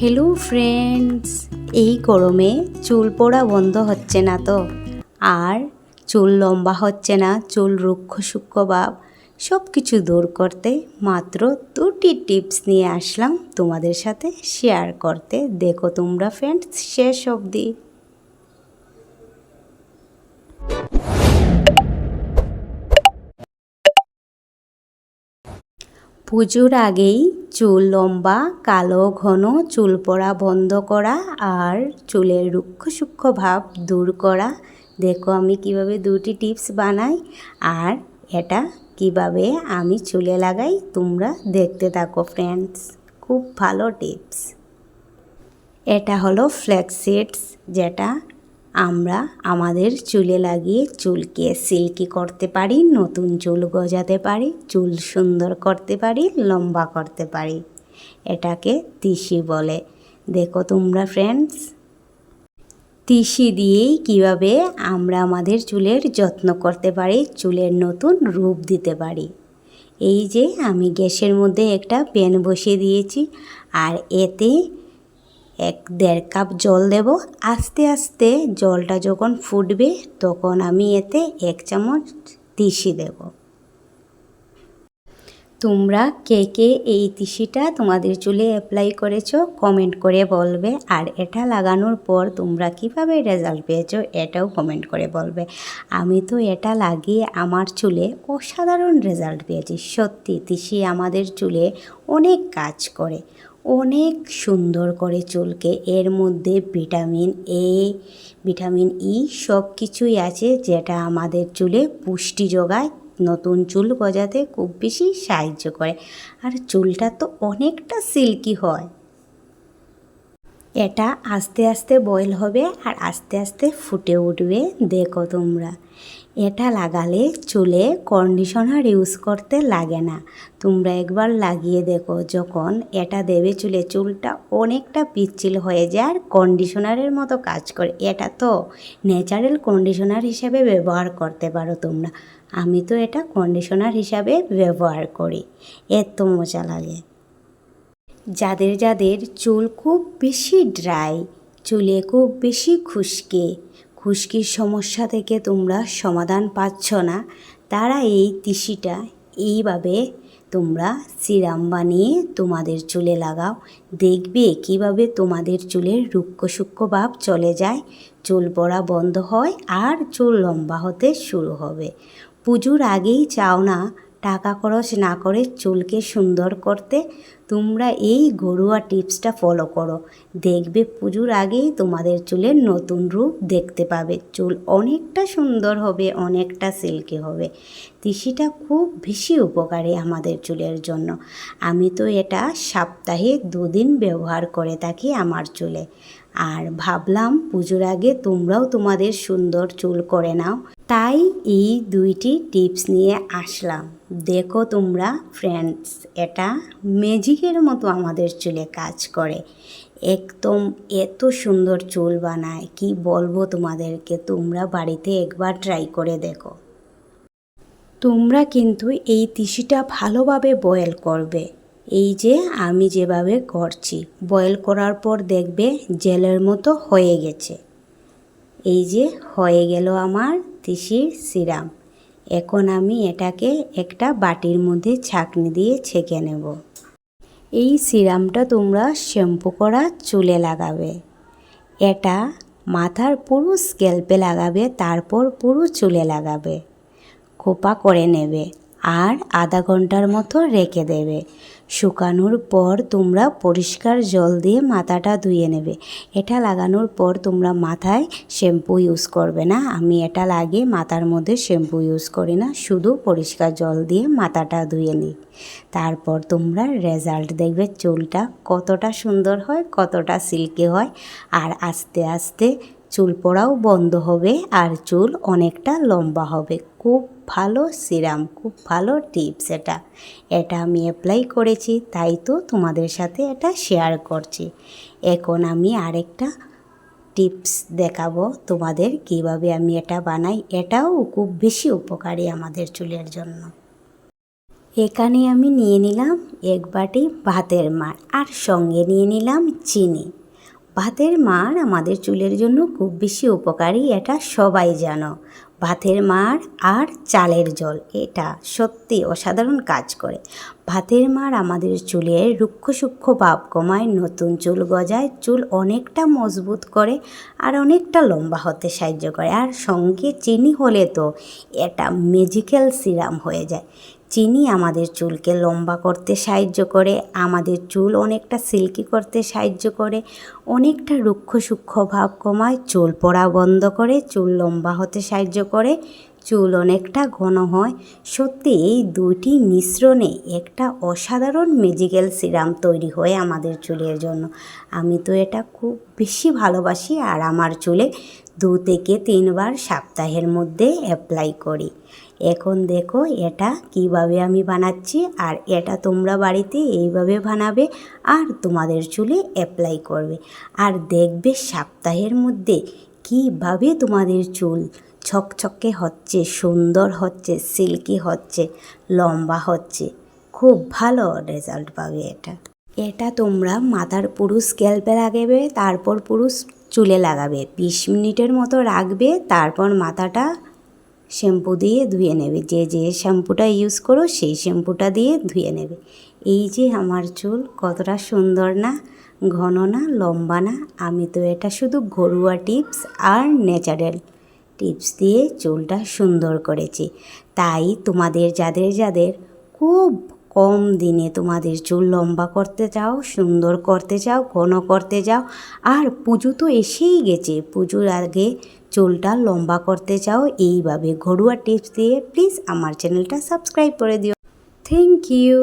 Hello friends এই গরমে চুল পড়া বন্ধ হচ্ছে না তো? আর চুল লম্বা হচ্ছে না, চুল রুক্ষ সূক্ষ্ম ভাব। সব কিছু দূর করতে মাত্র দুটি টিপস নিয়ে আসলাম তোমাদের সাথে শেয়ার করতে। দেখো তোমরা ফ্রেন্ডস শেষ অবধি। পুজোর আগেই চুল লম্বা, কালো, ঘন, চুল পড়া বন্ধ করা আর চুলের রুক্ষ সূক্ষ্ম ভাব দূর করা। দেখো আমি কীভাবে দুটি টিপস বানাই আর এটা কীভাবে আমি চুলে লাগাই, তোমরা দেখতে থাকো ফ্রেন্ডস খুব ভালো টিপস। এটা হলো ফ্ল্যাক্সিডস যেটা আমরা আমাদের চুলে লাগিয়ে চুলকে সিল্কি করতে পারি, নতুন চুল গজাতে পারি, চুল সুন্দর করতে পারি, লম্বা করতে পারি। এটাকে তিসি বলে। দেখো তোমরা ফ্রেন্ডস তিসি দিয়েই কীভাবে আমরা আমাদের চুলের যত্ন করতে পারি, চুলের নতুন রূপ দিতে পারি। এই যে আমি গ্যাসের মধ্যে একটা প্যান বসিয়ে দিয়েছি, আর এতে এক দেড় কাপ জল দেব। আস্তে আস্তে জলটা যখন ফুটবে, তখন আমি এতে এক চামচ তিসি দেব। তোমরা কে কে এই তিসিটা তোমাদের চুলে অ্যাপ্লাই করেছ কমেন্ট করে বলবে। আর এটা লাগানোর পর তোমরা কীভাবে রেজাল্ট পেয়েছ, এটাও কমেন্ট করে বলবে। আমি তো এটা লাগিয়ে আমার চুলে অসাধারণ রেজাল্ট পেয়েছি। সত্যি, তিসি আমাদের চুলে অনেক কাজ করে। অনেক সুন্দর করে চুলকে। এর মধ্যে ভিটামিন এ ভিটামিন ই সব কিছুই আছে যেটা আমাদের চুলে পুষ্টি যোগায়, নতুন চুল গজাতে খুব বেশি সাহায্য করে। আর চুলটা তো অনেকটা সিল্কি হয়। এটা আস্তে আস্তে বয়েল হবে আর আস্তে আস্তে ফুটে উঠবে। দেখো তোমরা। এটা লাগালে চুলে কন্ডিশনার ইউজ করতে লাগে না। তোমরা একবার লাগিয়ে দেখো, যখন এটা দেবে চুলে, চুলটা অনেকটা পিচ্ছিল হয়ে যায় আর কন্ডিশনারের মতো কাজ করে। এটা তো ন্যাচারাল কন্ডিশনার হিসাবে ব্যবহার করতে পারো তোমরা। আমি তো এটা কন্ডিশনার হিসাবে ব্যবহার করি। এত মজা লাগে। যাদের যাদের চুল খুব বেশি ড্রাই, চুলে খুব বেশি খুশকে, খুশকির সমস্যা থেকে তোমরা সমাধান পাচ্ছ না, তারা এই তিসিটা এইভাবে তোমরা সিরাম বানিয়ে তোমাদের চুলে লাগাও। দেখবে কীভাবে তোমাদের চুলের রুক্ষ ভাব চলে যায়, চুল পড়া বন্ধ হয় আর চুল লম্বা হতে শুরু হবে। পুজোর আগেই চাও না টাকা খরচ না করে চুলকে সুন্দর করতে তোমরা এই ঘরোয়া টিপসটা ফলো করো। দেখবে পুজোর আগেই তোমাদের চুলের নতুন রূপ দেখতে পাবে। চুল অনেকটা সুন্দর হবে, অনেকটা সিল্কি হবে। তিসিটা খুব বেশি উপকারী আমাদের চুলের জন্য। আমি তো এটা সপ্তাহে দুদিন ব্যবহার করে থাকি আমার চুলে। আর ভাবলাম পুজোর আগে তোমরাও তোমাদের সুন্দর চুল করে নাও। তাই এই দুইটি টিপস নিয়ে আসলাম। দেখো তোমরা ফ্রেন্ডস এটা ম্যাজিকের মতো আমাদের চুলে কাজ করে। একদম এত সুন্দর চুল বানায়, কি বলব তোমাদেরকে, তোমরা বাড়িতে একবার ট্রাই করে দেখো। তোমরা কিন্তু এই তিসিটা ভালোভাবে বয়েল করবে। এই যে আমি যেভাবে করছি বয়েল করার পর দেখবে জেলের মতো হয়ে গেছে। এই যে হয়ে গেল আমার তিসির সিরাম। এখন আমি এটাকে একটা বাটির মধ্যে ছাঁকনি দিয়ে ছেঁকে নেব। এই সিরামটা তোমরা শ্যাম্পু করা চুলে লাগাবে। এটা মাথার পুরো স্ক্যাল্পে লাগাবে, তারপর পুরো চুলে লাগাবে। খোপা করে নেবে। আর আধা ঘণ্টার মতো রেখে দেবে। শুকানোর পর তোমরা পরিষ্কার জল দিয়ে মাথাটা ধুয়ে নেবে। এটা লাগানোর পর তোমরা মাথায় শ্যাম্পু ইউজ করবে না। আমি এটা লাগিয়ে মাথার মধ্যে শ্যাম্পু ইউজ করি না। শুধু পরিষ্কার জল দিয়ে মাথাটা ধুয়ে নিই। তারপর তোমরা রেজাল্ট দেখবে চুলটা কতটা সুন্দর হয়, কতটা সিল্কি হয়। আর আস্তে আস্তে চুল পড়াও বন্ধ হবে আর চুল অনেকটা লম্বা হবে। খুব ভালো সিরাম, খুব ভালো টিপস এটা। এটা আমি অ্যাপ্লাই করেছি, তাই তো তোমাদের সাথে এটা শেয়ার করছি। এখন আমি আরেকটা টিপস দেখাবো তোমাদের কীভাবে আমি এটা বানাই, এটাও খুব বেশি উপকারী আমাদের চুলের জন্য। এখানে আমি নিয়ে নিলাম এক বাটি ভাতের মার আর সঙ্গে নিয়ে নিলাম চিনি। ভাতের মার আমাদের চুলের জন্য খুব বেশি উপকারী, এটা সবাই জানো। ভাতের মার আর চালের জল, এটা সত্যি অসাধারণ কাজ করে। ভাতের মার আমাদের চুলের রুক্ষ সূক্ষ্ম ভাব কমায়, নতুন চুল গজায়, চুল অনেকটা মজবুত করে আর অনেকটা লম্বা হতে সাহায্য করে। আর সঙ্গে চিনি হলে তো এটা ম্যাজিক্যাল সিরাম হয়ে যায়। চিনি আমাদের চুলকে লম্বা করতে সাহায্য করে, আমাদের চুল অনেকটা সিল্কি করতে সাহায্য করে, অনেকটা রুক্ষ সূক্ষ্ম ভাব কমায়, চুল পড়া বন্ধ করে, চুল লম্বা হতে সাহায্য করে। চুল অনেকটা ঘন হয়। সত্যি এই দুইটি মিশ্রণে একটা অসাধারণ ম্যাজিক্যাল সিরাম তৈরি হয় আমাদের চুলের জন্য। আমি তো এটা খুব বেশি ভালোবাসি আর আমার চুলে দু থেকে তিনবার সপ্তাহের মধ্যে অ্যাপ্লাই করি। এখন দেখো এটা কীভাবে আমি বানাচ্ছি আর এটা তোমরা বাড়িতে এইভাবে বানাবে আর তোমাদের চুলে অ্যাপ্লাই করবে। আর দেখবে সপ্তাহের মধ্যে কীভাবে তোমাদের চুল ছকছকে হচ্ছে, সুন্দর হচ্ছে, সিল্কি হচ্ছে, লম্বা হচ্ছে। খুব ভালো রেজাল্ট পাবে এটা। এটা তোমরা মাথার পুরো স্ক্যাল্পে লাগাবে, তারপর পুরো চুলে লাগাবে। বিশ মিনিটের মতো রাখবে, তারপর মাথাটা শ্যাম্পু দিয়ে ধুয়ে নেবে। যে যে শ্যাম্পুটা ইউজ করো, সেই শ্যাম্পুটা দিয়ে ধুয়ে নেবে। এই যে আমার চুল, কতটা সুন্দর না, ঘন না, লম্বা না। আমি তো এটা শুধু ঘরোয়া টিপস আর ন্যাচারাল টিপস দিয়ে চুলটা সুন্দর করেছি। তাই তোমাদের যাদের যাদের খুব কম দিনে তোমাদের চুল লম্বা করতে চাও, সুন্দর করতে চাও, ঘন করতে চাও, আর পুজো তো এসেই গেছে, পুজোর আগে চুলটা লম্বা করতে চাও, এইভাবে ঘরোয়া টিপস দিয়ে প্লিজ আমার চ্যানেলটা সাবস্ক্রাইব করে দিও। Thank you